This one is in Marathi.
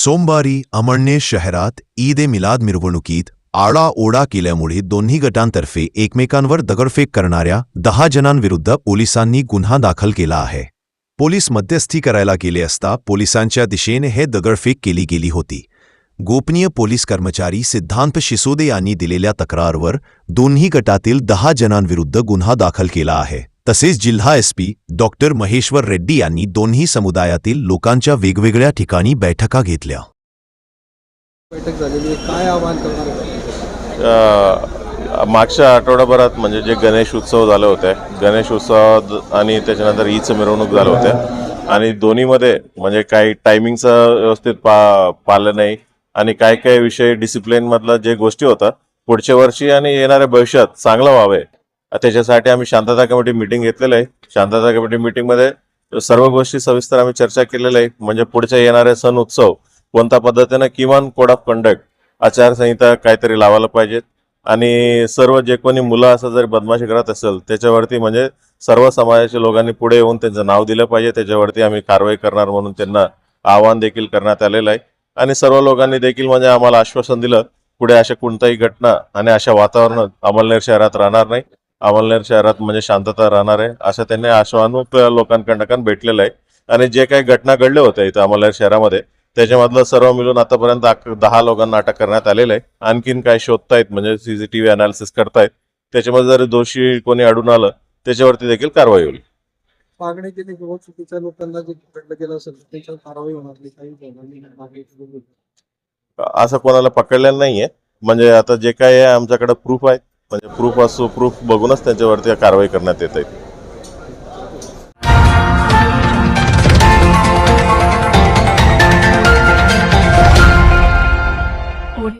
सोमवारी अमळने शहरात ईद ए मिलाद मिरवणुकीत आळाओढा केल्यामुळे दोन्ही गटांतर्फे एकमेकांवर दगडफेक करणाऱ्या दहा जणांविरुद्ध पोलिसांनी गुन्हा दाखल केला आहे. पोलीस मध्यस्थी करायला गेले असता पोलिसांच्या दिशेने हे दगडफेक केली गेली होती. गोपनीय पोलीस कर्मचारी सिद्धांत शिसोदे यांनी दिलेल्या तक्रारवर दोन्ही गटातील दहा जणांविरुद्ध गुन्हा दाखल केला आहे. तसेच जिल्हा एसपी डॉक्टर महेश्वर रेड्डी यांनी दोन्ही समुदायातील लोकांच्या वेगवेगळ्या ठिकाणी बैठका घेतल्या. बैठक झालेली काय आवाहन करणार मागच्या आठवड्याभरात म्हणजे जे गणेश उत्सव झाले होते गणेश उत्सव आणि त्याच्यानंतर ईदचं मिरवणूक झालं होत्या आणि दोन्हीमध्ये म्हणजे काही टायमिंगचं व्यवस्थित पा पाळलं नाही. आणि काय काय विषय डिसिप्लिन मधलं जे गोष्टी होतात पुढच्या वर्षी आणि येणाऱ्या भविष्यात चांगलं व्हावे त्याच्यासाठी आम्ही शांतता कमिटी मिटिंग घेतलेलं आहे. शांतता कमिटी मिटिंगमध्ये सर्व गोष्टी सविस्तर आम्ही चर्चा केलेल्या आहे. म्हणजे पुढच्या येणारे सण उत्सव कोणत्या पद्धतीनं किमान कोड ऑफ कंडक्ट आचारसंहिता काहीतरी लावायला पाहिजेत. आणि सर्व जे कोणी मुलं असं जर बदमाशी करत असेल त्याच्यावरती म्हणजे सर्व समाजाच्या लोकांनी पुढे येऊन त्यांचं नाव दिलं पाहिजे. त्याच्यावरती आम्ही कारवाई करणार म्हणून त्यांना आवाहन देखील करण्यात आलेलं आहे. आणि सर्व लोकांनी देखील म्हणजे आम्हाला आश्वासन दिलं पुढे अशा कोणताही घटना आणि अशा वातावरणात अमलनेर शहरात राहणार नाही. अमलनेर शहरात म्हणजे शांतता राहणार आहे असं त्यांनी आश्वासन लोकांकडनं भेटलेलं आहे. आणि जे काही घटना घडल्या होत्या इथं अमलनेर शहरामध्ये त्याच्यामधलं सर्व मिळून आतापर्यंत दहा लोकांना अटक करण्यात आलेलं आहे. आणखीन काय शोधतायत म्हणजे सीसीटीव्ही अनालिसिस करतायत. त्याच्यामध्ये जर दोषी कोणी अडून आलं त्याच्यावरती देखील कारवाई होईल. मागणी केली किंवा चुकीच्या लोकांना जे पकडलं गेलं असेल त्याच्यावर कारवाई होणार नाही. काही. असं कोणाला पकडलेलं नाहीये. म्हणजे आता जे काय आहे आमच्याकडे प्रूफ आहे म्हणजे प्रूफ असो प्रूफ बघूनच त्यांच्यावरती कारवाई करण्यात येत आहे.